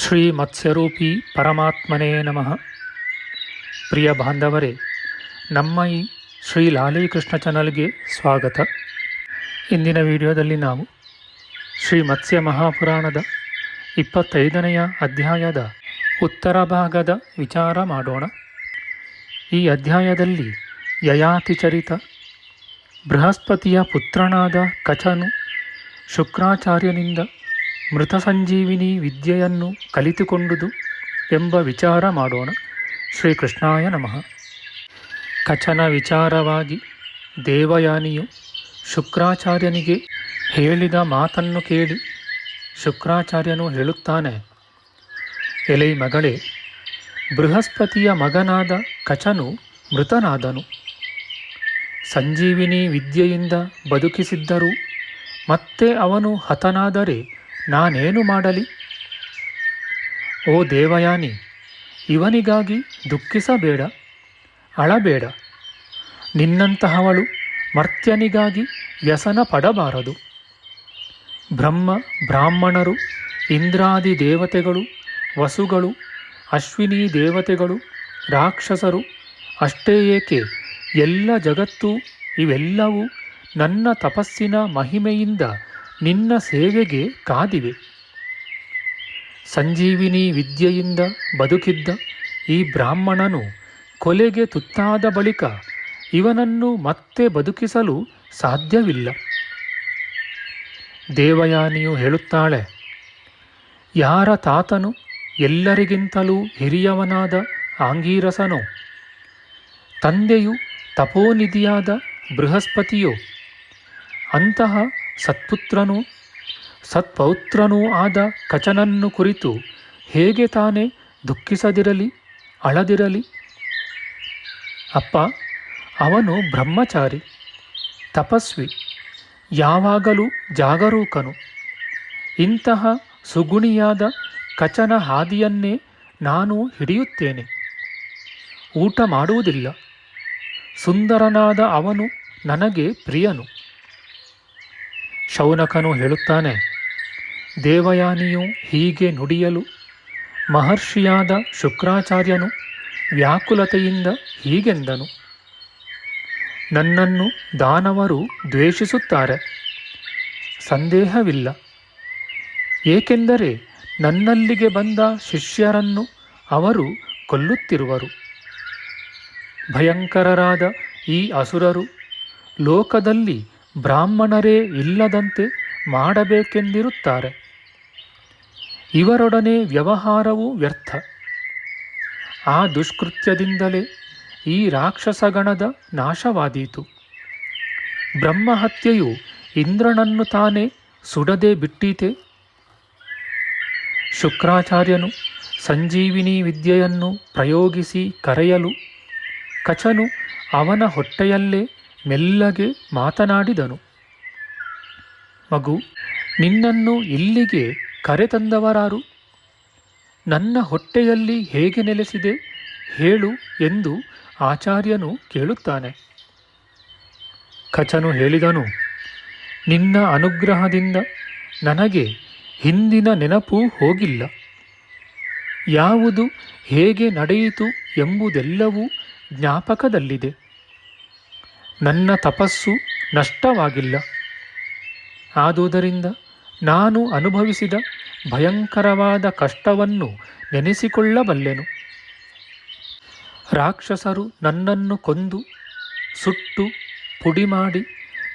ಶ್ರೀ ಮತ್ಸ್ಯರೂಪಿ ಪರಮಾತ್ಮನೇ ನಮಃ. ಪ್ರಿಯ ಬಾಂಧವರೇ, ನಮ್ಮ ಈ ಶ್ರೀ ಲಾಲೀಕೃಷ್ಣ ಚಾನಲ್ಗೆ ಸ್ವಾಗತ. ಇಂದಿನ ವಿಡಿಯೋದಲ್ಲಿ ನಾವು ಶ್ರೀ ಮತ್ಸ್ಯ ಮಹಾಪುರಾಣದ ಇಪ್ಪತ್ತೈದನೆಯ ಅಧ್ಯಾಯದ ಉತ್ತರ ಭಾಗದ ವಿಚಾರ ಮಾಡೋಣ. ಈ ಅಧ್ಯಾಯದಲ್ಲಿ ಯಯಾತಿ ಚರಿತ ಬೃಹಸ್ಪತಿಯ ಪುತ್ರನಾದ ಕಚನು ಶುಕ್ರಾಚಾರ್ಯನಿಂದ ಮೃತ ಸಂಜೀವಿನಿ ವಿದ್ಯೆಯನ್ನು ಕಲಿತುಕೊಂಡುದು ಎಂಬ ವಿಚಾರ ಮಾಡೋಣ. ಶ್ರೀಕೃಷ್ಣಾಯ ನಮಃ. ಕಚನ ವಿಚಾರವಾಗಿ ದೇವಯಾನಿಯು ಶುಕ್ರಾಚಾರ್ಯನಿಗೆ ಹೇಳಿದ ಮಾತನ್ನು ಕೇಳಿ ಶುಕ್ರಾಚಾರ್ಯನು ಹೇಳುತ್ತಾನೆ, ಎಲೆ ಮಗಳೇ, ಬೃಹಸ್ಪತಿಯ ಮಗನಾದ ಕಚನು ಮೃತನಾದನು. ಸಂಜೀವಿನಿ ವಿದ್ಯೆಯಿಂದ ಬದುಕಿಸಿದ್ದರೂ ಮತ್ತೆ ಅವನು ಹತನಾದರೆ ನಾನೇನು ಮಾಡಲಿ? ಓ ದೇವಯಾನಿ, ಇವನಿಗಾಗಿ ದುಃಖಿಸಬೇಡ, ಅಳಬೇಡ. ನಿನ್ನಂತಹವಳು ಮರ್ತ್ಯನಿಗಾಗಿ ವ್ಯಸನ ಪಡಬಾರದು ಬ್ರಹ್ಮ, ಬ್ರಾಹ್ಮಣರು, ಇಂದ್ರಾದಿ ದೇವತೆಗಳು, ವಸುಗಳು, ಅಶ್ವಿನಿ ದೇವತೆಗಳು, ರಾಕ್ಷಸರು, ಅಷ್ಟೇ ಏಕೆ? ಎಲ್ಲ ಜಗತ್ತು ಇವೆಲ್ಲವೂ ನನ್ನ ತಪಸ್ಸಿನ ಮಹಿಮೆಯಿಂದ ನಿನ್ನ ಸೇವೆಗೆ ಕಾದಿವೆ. ಸಂಜೀವಿನಿ ವಿದ್ಯೆಯಿಂದ ಬದುಕಿದ್ದ ಈ ಬ್ರಾಹ್ಮಣನು ಕೊಲೆಗೆ ತುತ್ತಾದ ಬಳಿಕ ಇವನನ್ನು ಮತ್ತೆ ಬದುಕಿಸಲು ಸಾಧ್ಯವಿಲ್ಲ. ದೇವಯಾನಿಯು ಹೇಳುತ್ತಾಳೆ, ಯಾರ ತಾತನು ಎಲ್ಲರಿಗಿಂತಲೂ ಹಿರಿಯವನಾದ ಆಂಗೀರಸನೋ? ತಂದೆಯು ತಪೋನಿಧಿಯಾದ ಬೃಹಸ್ಪತಿಯೋ? ಅಂತಹ ಸತ್ಪುತ್ರನೂ ಸತ್ಪೌತ್ರನೂ ಆದ ಕಚನನ್ನು ಕುರಿತು ಹೇಗೆ ತಾನೇ ದುಃಖಿಸದಿರಲಿ, ಅಳದಿರಲಿ? ಅಪ್ಪ, ಅವನು ಬ್ರಹ್ಮಚಾರಿ, ತಪಸ್ವಿ, ಯಾವಾಗಲೂ ಜಾಗರೂಕನು. ಇಂತಹ ಸುಗುಣಿಯಾದ ಕಚನ ಹಾದಿಯನ್ನೇ ನಾನು ಹಿಡಿಯುತ್ತೇನೆ. ಊಟ ಮಾಡುವುದಿಲ್ಲ. ಸುಂದರನಾದ ಅವನು ನನಗೆ ಪ್ರಿಯನು. ಶೌನಕನು ಹೇಳುತ್ತಾನೆ, ದೇವಯಾನಿಯು ಹೀಗೆ ನುಡಿಯಲು, ಮಹರ್ಷಿಯಾದ ಶುಕ್ರಾಚಾರ್ಯನು ವ್ಯಾಕುಲತೆಯಿಂದ ಹೀಗೆಂದನು, ನನ್ನನ್ನು ದಾನವರು ದ್ವೇಷಿಸುತ್ತಾರೆ, ಸಂದೇಹವಿಲ್ಲ, ಏಕೆಂದರೆ ನನ್ನಲ್ಲಿಗೆ ಬಂದ ಶಿಷ್ಯರನ್ನು ಅವರು ಕೊಲ್ಲುತ್ತಿರುವರು. ಭಯಂಕರರಾದ ಈ ಅಸುರರು ಲೋಕದಲ್ಲಿ ಬ್ರಾಹ್ಮಣರೇ ಇಲ್ಲದಂತೆ ಮಾಡಬೇಕೆಂದಿರುತ್ತಾರೆ. ಇವರೊಡನೆ ವ್ಯವಹಾರವೂ ವ್ಯರ್ಥ. ಆ ದುಷ್ಕೃತ್ಯದಿಂದಲೇ ಈ ರಾಕ್ಷಸಗಣದ ನಾಶವಾದೀತು. ಬ್ರಹ್ಮಹತ್ಯೆಯು ಇಂದ್ರನನ್ನು ತಾನೇ ಸುಡದೆ ಬಿಟ್ಟೀತೆ. ಶುಕ್ರಾಚಾರ್ಯನು ಸಂಜೀವಿನಿ ವಿದ್ಯೆಯನ್ನು ಪ್ರಯೋಗಿಸಿ ಕರೆಯಲು ಕಚನು ಅವನ ಹೊಟ್ಟೆಯಲ್ಲೇ ಮೆಲ್ಲಗೆ ಮಾತನಾಡಿದನು. ಮಗು, ನಿನ್ನನ್ನು ಇಲ್ಲಿಗೆ ಕರೆತಂದವರಾರು? ನನ್ನ ಹೊಟ್ಟೆಯಲ್ಲಿ ಹೇಗೆ ನೆಲೆಸಿದೆ ಹೇಳು ಎಂದು ಆಚಾರ್ಯನು ಕೇಳುತ್ತಾನೆ. ಖಚನು ಹೇಳಿದನು, ನಿನ್ನ ಅನುಗ್ರಹದಿಂದ ನನಗೆ ಹಿಂದಿನ ನೆನಪೂ ಹೋಗಿಲ್ಲ. ಯಾವುದು ಹೇಗೆ ನಡೆಯಿತು ಎಂಬುದೆಲ್ಲವೂ ಜ್ಞಾಪಕದಲ್ಲಿದೆ. ನನ್ನ ತಪಸ್ಸು ನಷ್ಟವಾಗಿಲ್ಲ. ಆದುದರಿಂದ ನಾನು ಅನುಭವಿಸಿದ ಭಯಂಕರವಾದ ಕಷ್ಟವನ್ನು ನೆನೆಸಿಕೊಳ್ಳಬಲ್ಲೆನು. ರಾಕ್ಷಸರು ನನ್ನನ್ನು ಕೊಂದು, ಸುಟ್ಟು ಪುಡಿ ಮಾಡಿ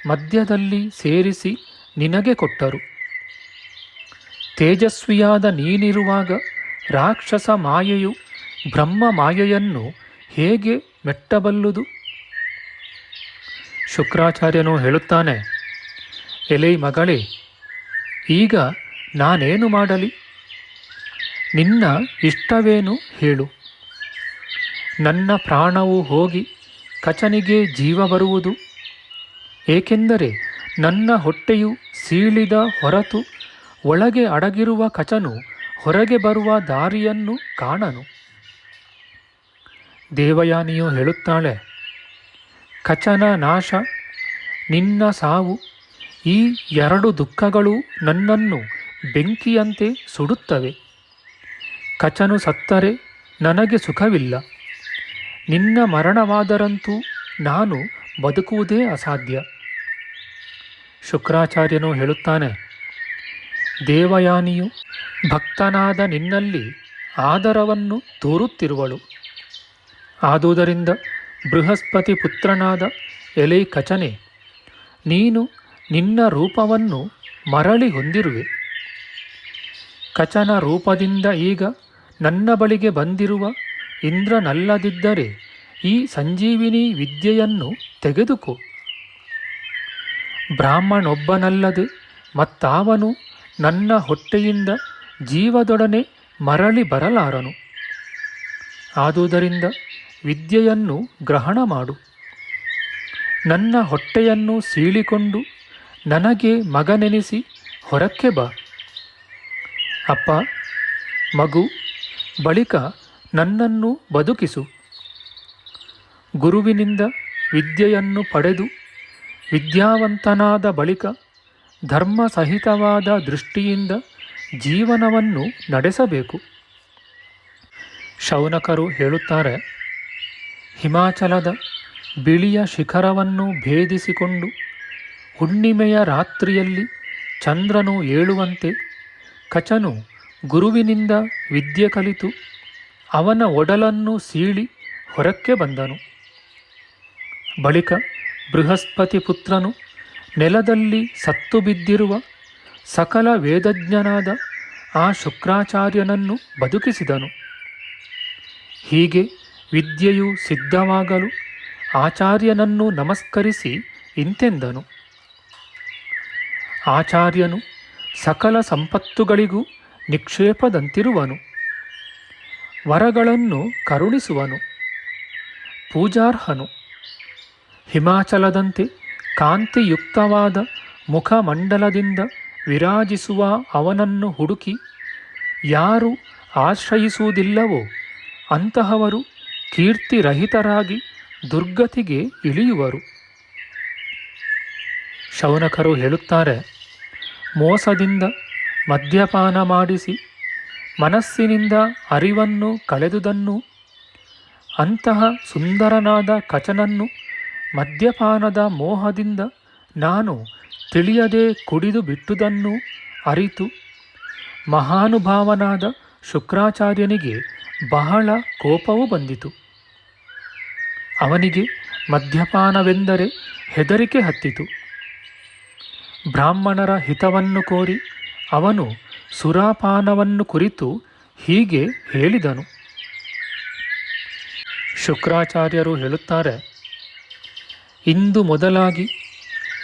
ಮಧ್ಯದಲ್ಲಿ ಸೇರಿಸಿ ನಿನಗೆ ಕೊಟ್ಟರು. ತೇಜಸ್ವಿಯಾದ ನೀನಿರುವಾಗ ರಾಕ್ಷಸ ಮಾಯೆಯು ಬ್ರಹ್ಮ ಮಾಯೆಯನ್ನು ಹೇಗೆ ಮೆಟ್ಟಬಲ್ಲುದು? ಶುಕ್ರಾಚಾರ್ಯನು ಹೇಳುತ್ತಾನೆ, ಎಲೈ ಮಗಳೇ, ಈಗ ನಾನೇನು ಮಾಡಲಿ? ನಿನ್ನ ಇಷ್ಟವೇನು ಹೇಳು. ನನ್ನ ಪ್ರಾಣವು ಹೋಗಿ ಕಚನಿಗೆ ಜೀವ ಬರುವುದು. ಏಕೆಂದರೆ ನನ್ನ ಹೊಟ್ಟೆಯು ಸೀಳಿದ ಹೊರತು ಒಳಗೆ ಅಡಗಿರುವ ಕಚನು ಹೊರಗೆ ಬರುವ ದಾರಿಯನ್ನು ಕಾಣನು. ದೇವಯಾನಿಯು ಹೇಳುತ್ತಾಳೆ ಕಚನ ನಾಶ. ನಿನ್ನ ಸಾವು, ಈ ಎರಡು ದುಃಖಗಳು ನನ್ನನ್ನು ಬೆಂಕಿಯಂತೆ ಸುಡುತ್ತವೆ. ಕಚನು ಸತ್ತರೆ ನನಗೆ ಸುಖವಿಲ್ಲ. ನಿನ್ನ ಮರಣವಾದರಂತೂ ನಾನು ಬದುಕುವುದೇ ಅಸಾಧ್ಯ. ಶುಕ್ರಾಚಾರ್ಯನು ಹೇಳುತ್ತಾನೆ, ದೇವಯಾನಿಯು ಭಕ್ತನಾದ ನಿನ್ನಲ್ಲಿ ಆದರವನ್ನು ತೋರುತ್ತಿರುವಳು. ಆದುದರಿಂದ ಬೃಹಸ್ಪತಿ ಪುತ್ರನಾದ ಎಲೆ ಕಚನೆ ನೀನು ನಿನ್ನ ರೂಪವನ್ನು ಮರಳಿ ಹೊಂದಿರುವೆ. ಕಚನ ರೂಪದಿಂದ ಈಗ ನನ್ನ ಬಳಿಗೆ ಬಂದಿರುವ ಇಂದ್ರನಲ್ಲದಿದ್ದರೆ ಈ ಸಂಜೀವಿನಿ ವಿದ್ಯೆಯನ್ನು ತೆಗೆದುಕೋ. ಬ್ರಾಹ್ಮಣೊಬ್ಬನಲ್ಲದೆ ಮತ್ತಾವನು ನನ್ನ ಹೊಟ್ಟೆಯಿಂದ ಜೀವದೊಡನೆ ಮರಳಿ ಬರಲಾರನು. ಆದುದರಿಂದ ವಿದ್ಯೆಯನ್ನು ಗ್ರಹಣ ಮಾಡು. ನನ್ನ ಹೊಟ್ಟೆಯನ್ನು ಸೀಳಿಕೊಂಡು ನನಗೆ ಮಗನೆನಿಸಿ ಹೊರಕ್ಕೆ ಬಾ. ಅಪ್ಪ, ಮಗು, ಬಳಿಕ ನನ್ನನ್ನು ಬದುಕಿಸು. ಗುರುವಿನಿಂದ ವಿದ್ಯೆಯನ್ನು ಪಡೆದು ವಿದ್ಯಾವಂತನಾದ ಬಳಿಕ ಧರ್ಮ ಸಹಿತವಾದ ದೃಷ್ಟಿಯಿಂದ ಜೀವನವನ್ನು ನಡೆಸಬೇಕು. ಶೌನಕರು ಹೇಳುತ್ತಾರೆ ಹಿಮಾಚಲದ ಬಿಳಿಯ ಶಿಖರವನ್ನು ಭೇದಿಸಿಕೊಂಡು ಹುಣ್ಣಿಮೆಯ ರಾತ್ರಿಯಲ್ಲಿ ಚಂದ್ರನು ಏಳುವಂತೆ ಕಚನು ಗುರುವಿನಿಂದ ವಿದ್ಯೆ ಕಲಿತು ಅವನ ಒಡಲನ್ನು ಸೀಳಿ ಹೊರಕ್ಕೆ ಬಂದನು. ಬಳಿಕ ಬೃಹಸ್ಪತಿ ಪುತ್ರನು ನೆಲದಲ್ಲಿ ಸತ್ತು ಬಿದ್ದಿರುವ ಸಕಲ ವೇದಜ್ಞನಾದ ಆ ಶುಕ್ರಾಚಾರ್ಯನನ್ನು ಬದುಕಿಸಿದನು. ಹೀಗೆ ವಿದ್ಯೆಯು ಸಿದ್ಧವಾಗಲು ಆಚಾರ್ಯನನ್ನು ನಮಸ್ಕರಿಸಿ ಇಂತೆಂದನು. ಆಚಾರ್ಯನು ಸಕಲ ಸಂಪತ್ತುಗಳಿಗೂ ನಿಕ್ಷೇಪದಂತಿರುವನು. ವರಗಳನ್ನು ಕರುಣಿಸುವನು. ಪೂಜಾರ್ಹನು. ಹಿಮಾಚಲದಂತೆ ಕಾಂತಿಯುಕ್ತವಾದ ಮುಖಮಂಡಲದಿಂದ ವಿರಾಜಿಸುವ ಅವನನ್ನು ಹುಡುಕಿ, ಯಾರು ಆಶ್ರಯಿಸುವುದಿಲ್ಲವೋ ಅಂತಹವರು ಕೀರ್ತಿರಹಿತರಾಗಿ ದುರ್ಗತಿಗೆ ಇಳಿಯುವರು. ಶೌನಕರು ಹೇಳುತ್ತಾರೆ, ಮೋಸದಿಂದ ಮದ್ಯಪಾನ ಮಾಡಿಸಿ, ಮನಸ್ಸಿನಿಂದ ಅರಿವನ್ನು ಕಳೆದುದನ್ನು, ಅಂತಹ ಸುಂದರನಾದ ಕಚನನ್ನು ಮದ್ಯಪಾನದ ಮೋಹದಿಂದ ನಾನು ತಿಳಿಯದೆ ಕುಡಿದು ಬಿಟ್ಟುದನ್ನು ಅರಿತು ಮಹಾನುಭಾವನಾದ ಶುಕ್ರಾಚಾರ್ಯನಿಗೆ ಬಹಳ ಕೋಪವು ಬಂದಿತು. ಅವನಿಗೆ ಮದ್ಯಪಾನವೆಂದರೆ ಹೆದರಿಕೆ ಹತ್ತಿತು. ಬ್ರಾಹ್ಮಣರ ಹಿತವನ್ನು ಕೋರಿ ಅವನು ಸುರಾಪಾನವನ್ನು ಕುರಿತು ಹೀಗೆ ಹೇಳಿದನು. ಶುಕ್ರಾಚಾರ್ಯರು ಹೇಳುತ್ತಾರೆ, ಇಂದು ಮೊದಲಾಗಿ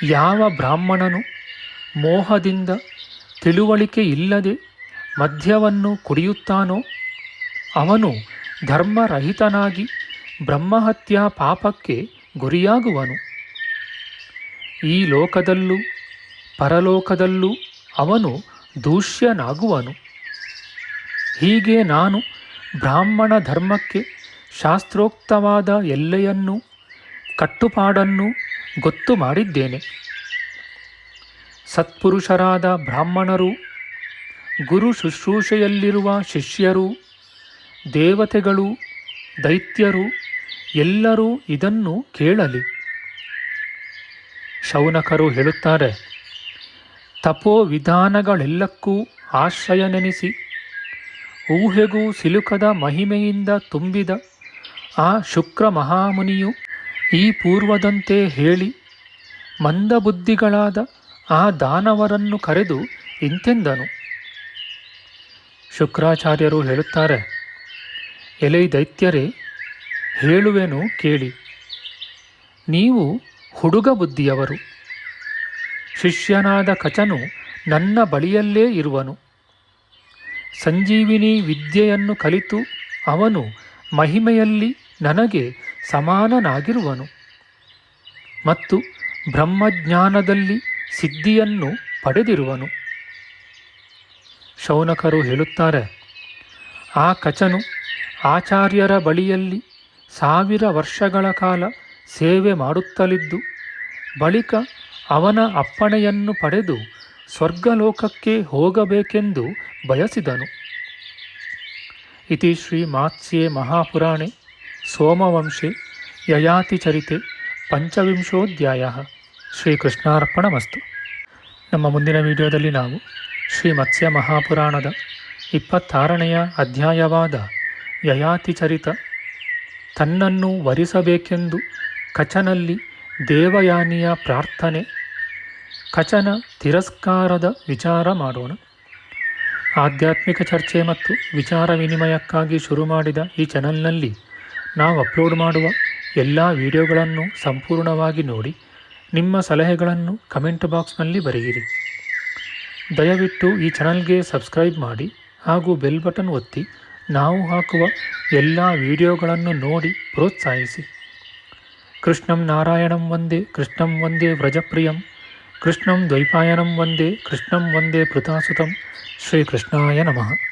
ಯಾವ ಬ್ರಾಹ್ಮಣನು ಮೋಹದಿಂದ ತಿಳುವಳಿಕೆ ಇಲ್ಲದೆ ಮದ್ಯವನ್ನು ಕುಡಿಯುತ್ತಾನೋ ಅವನು ಧರ್ಮರಹಿತನಾಗಿ ಬ್ರಹ್ಮಹತ್ಯಾ ಪಾಪಕ್ಕೆ ಗುರಿಯಾಗುವನು. ಈ ಲೋಕದಲ್ಲೂ ಪರಲೋಕದಲ್ಲೂ ಅವನು ದೂಷ್ಯನಾಗುವನು. ಹೀಗೆ ನಾನು ಬ್ರಾಹ್ಮಣ ಧರ್ಮಕ್ಕೆ ಶಾಸ್ತ್ರೋಕ್ತವಾದ ಎಲ್ಲೆಯನ್ನು, ಕಟ್ಟುಪಾಡನ್ನು ಗೊತ್ತು ಮಾಡಿದ್ದೇನೆ. ಸತ್ಪುರುಷರಾದ ಬ್ರಾಹ್ಮಣರು, ಗುರು ಶುಶ್ರೂಷೆಯಲ್ಲಿರುವ ಶಿಷ್ಯರು ದೇವತೆಗಳು, ದೈತ್ಯರು ಎಲ್ಲರೂ ಇದನ್ನು ಕೇಳಲಿ. ಶೌನಕರು ಹೇಳುತ್ತಾರೆ, ತಪೋ ವಿಧಾನಗಳೆಲ್ಲಕ್ಕೂ ಆಶ್ರಯ ನೆನೆಸಿ ಊಹೆಗೂ ಸಿಲುಕದ ಮಹಿಮೆಯಿಂದ ತುಂಬಿದ ಆ ಶುಕ್ರ ಮಹಾಮುನಿಯು ಈ ಪೂರ್ವದಂತೆ ಹೇಳಿ, ಮಂದಬುದ್ಧಿಗಳಾದ ಆ ದಾನವರನ್ನು ಕರೆದು ಇಂತೆಂದನು. ಶುಕ್ರಾಚಾರ್ಯರು ಹೇಳುತ್ತಾರೆ ಎಲೈ ದೈತ್ಯರೇ ಹೇಳುವೆನು ಕೇಳಿ. ನೀವು ಹುಡುಗ ಬುದ್ಧಿಯವರು. ಶಿಷ್ಯನಾದ ಕಚನು ನನ್ನ ಬಳಿಯಲ್ಲೇ ಇರುವನು. ಸಂಜೀವಿನಿ ವಿದ್ಯೆಯನ್ನು ಕಲಿತು ಅವನು ಮಹಿಮೆಯಲ್ಲಿ ನನಗೆ ಸಮಾನನಾಗಿರುವನು. ಮತ್ತು ಬ್ರಹ್ಮಜ್ಞಾನದಲ್ಲಿ ಸಿದ್ಧಿಯನ್ನು ಪಡೆದಿರುವನು. ಶೌನಕರು ಹೇಳುತ್ತಾರೆ, ಆ ಕಚನು ಆಚಾರ್ಯರ ಬಳಿಯಲ್ಲಿ ಸಾವಿರ ವರ್ಷಗಳ ಕಾಲ ಸೇವೆ ಮಾಡುತ್ತಲಿದ್ದು, ಬಳಿಕ ಅವನ ಅಪ್ಪಣೆಯನ್ನು ಪಡೆದು ಸ್ವರ್ಗಲೋಕಕ್ಕೆ ಹೋಗಬೇಕೆಂದು ಬಯಸಿದನು. ಇತಿ ಶ್ರೀ ಮಾತ್ಸ್ಯೆ ಮಹಾಪುರಾಣೆ, ಸೋಮವಂಶೆ ಯಯಾತಿಚರಿತೆ ಪಂಚವಿಂಶೋಧ್ಯಾಯ. ಶ್ರೀಕೃಷ್ಣಾರ್ಪಣಮಸ್ತು. ನಮ್ಮ ಮುಂದಿನ ವಿಡಿಯೋದಲ್ಲಿ ನಾವು ಶ್ರೀ ಮತ್ಸ್ಯ ಮಹಾಪುರಾಣದ ಇಪ್ಪತ್ತಾರನೆಯ ಅಧ್ಯಾಯವಾದ ಯಯಾತಿಚರಿತ ತನ್ನನ್ನು ವರಿಸಬೇಕೆಂದು ಕಚನಲ್ಲಿ ದೇವಯಾನಿಯ ಪ್ರಾರ್ಥನೆ. ಕಚನ ತಿರಸ್ಕಾರದ ವಿಚಾರ ಮಾಡೋಣ. ಆಧ್ಯಾತ್ಮಿಕ ಚರ್ಚೆ ಮತ್ತು ವಿಚಾರ ವಿನಿಮಯಕ್ಕಾಗಿ ಶುರು ಮಾಡಿದ ಈ ಚಾನಲ್ನಲ್ಲಿ ನಾವು ಅಪ್ಲೋಡ್ ಮಾಡುವ ಎಲ್ಲ ವಿಡಿಯೋಗಳನ್ನು ಸಂಪೂರ್ಣವಾಗಿ ನೋಡಿ, ನಿಮ್ಮ ಸಲಹೆಗಳನ್ನು ಕಮೆಂಟ್ ಬಾಕ್ಸ್ನಲ್ಲಿ ಬರೆಯಿರಿ. ದಯವಿಟ್ಟು ಈ ಚಾನಲ್ಗೆ ಸಬ್ಸ್ಕ್ರೈಬ್ ಮಾಡಿ ಹಾಗೂ ಬೆಲ್ ಬಟನ್ ಒತ್ತಿ ನಾವು ಹಾಕುವ ಎಲ್ಲ ವಿಡಿಯೋಗಳನ್ನು ನೋಡಿ ಪ್ರೋತ್ಸಾಹಿಸಿ. ಕೃಷ್ಣಂ ನಾರಾಯಣಂ ವಂದೇ, ಕೃಷ್ಣಂ ಒಂದೇ ವ್ರಜಪ್ರಿಯಂ, ಕೃಷ್ಣಂ ದ್ವೈಪಾಯನಂ ಒಂದೇ ಕೃಷ್ಣಂ ಒಂದೇ ಪೃಥಾಸುತಂ ಶ್ರೀಕೃಷ್ಣಾಯ ನಮಃ.